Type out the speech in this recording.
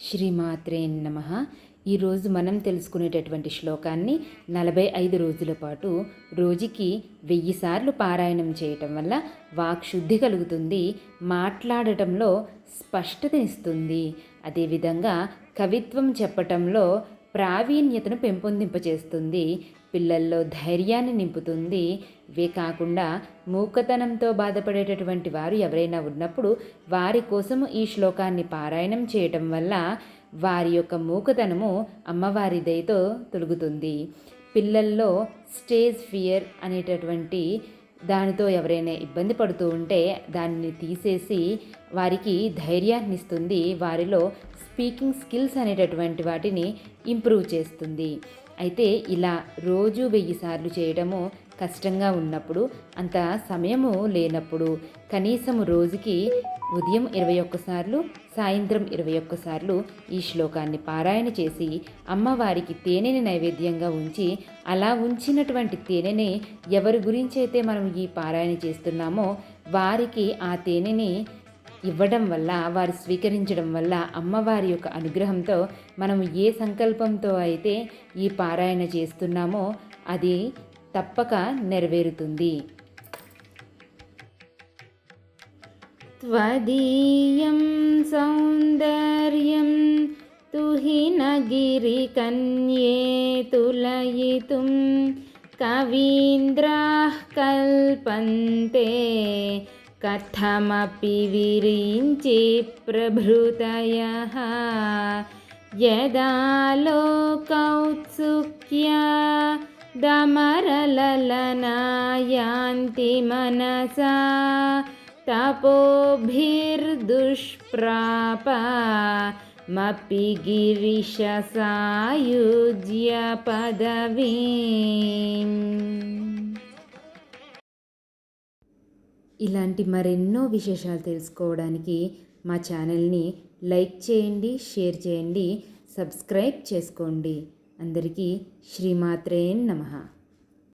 శ్రీమాత్రే నమ. ఈరోజు మనం తెలుసుకునేటటువంటి శ్లోకాన్ని నలభై ఐదు రోజుల పాటు రోజుకి వెయ్యి సార్లు పారాయణం చేయటం వల్ల వాక్శుద్ధి కలుగుతుంది మాట్లాడటంలో స్పష్టతనిస్తుంది అదేవిధంగా కవిత్వం చెప్పటంలో ప్రావీణ్యతను పెంపొందింపచేస్తుంది. పిల్లల్లో ధైర్యాన్ని నింపుతుంది. ఇవే కాకుండా మూకతనంతో బాధపడేటటువంటి వారు ఎవరైనా ఉన్నప్పుడు వారి కోసము ఈ శ్లోకాన్ని పారాయణం చేయటం వల్ల వారి యొక్క మూకతనము అమ్మవారి దయతో తొలుగుతుంది. పిల్లల్లో స్టేజ్ ఫియర్ అనేటటువంటి దానితో ఎవరైనా ఇబ్బంది పడుతూ ఉంటే దానిని తీసేసి వారికి ధైర్యాన్ని ఇస్తుంది వారిలో స్పీకింగ్ స్కిల్స్ అనేటటువంటి వాటిని ఇంప్రూవ్ చేస్తుంది. అయితే ఇలా రోజు వెయ్యి సార్లు చేయడము కష్టంగా ఉన్నప్పుడు అంత సమయము లేనప్పుడు కనీసము రోజుకి ఉదయం ఇరవై ఒక్కసార్లు సాయంత్రం ఇరవై ఒక్కసార్లు ఈ శ్లోకాన్ని పారాయణ చేసి అమ్మవారికి తేనెని నైవేద్యంగా ఉంచి అలా ఉంచినటువంటి తేనెని ఎవరి గురించి అయితే మనం ఈ పారాయణ చేస్తున్నామో వారికి ఆ తేనెని ఇవ్వడం వల్ల వారు స్వీకరించడం వల్ల అమ్మవారి యొక్క అనుగ్రహంతో మనం ఏ సంకల్పంతో అయితే ఈ పారాయణ చేస్తున్నామో అది తప్పక నెరవేరుతుంది त्वदीयं सौन्दर्यं तुहिनगिरिकन्ये तुलयितुं कवीन्द्राः कल्पन्ते कथमपि विरिञ्चि प्रभृतयः यदा लोकौत्सुक्या दमरललना यान्ति मनसा तपोभिर्दुष्प्रापमपि गिरिशसायुज्य पदवीम् ఇలాంటి మరెన్నో విశేషాలు తెలుసుకోవడానికి మా ఛానల్ని లైక్ చేయండి షేర్ చేయండి సబ్స్క్రైబ్ చేసుకోండి అందరికీ శ్రీమాత్రే నమః.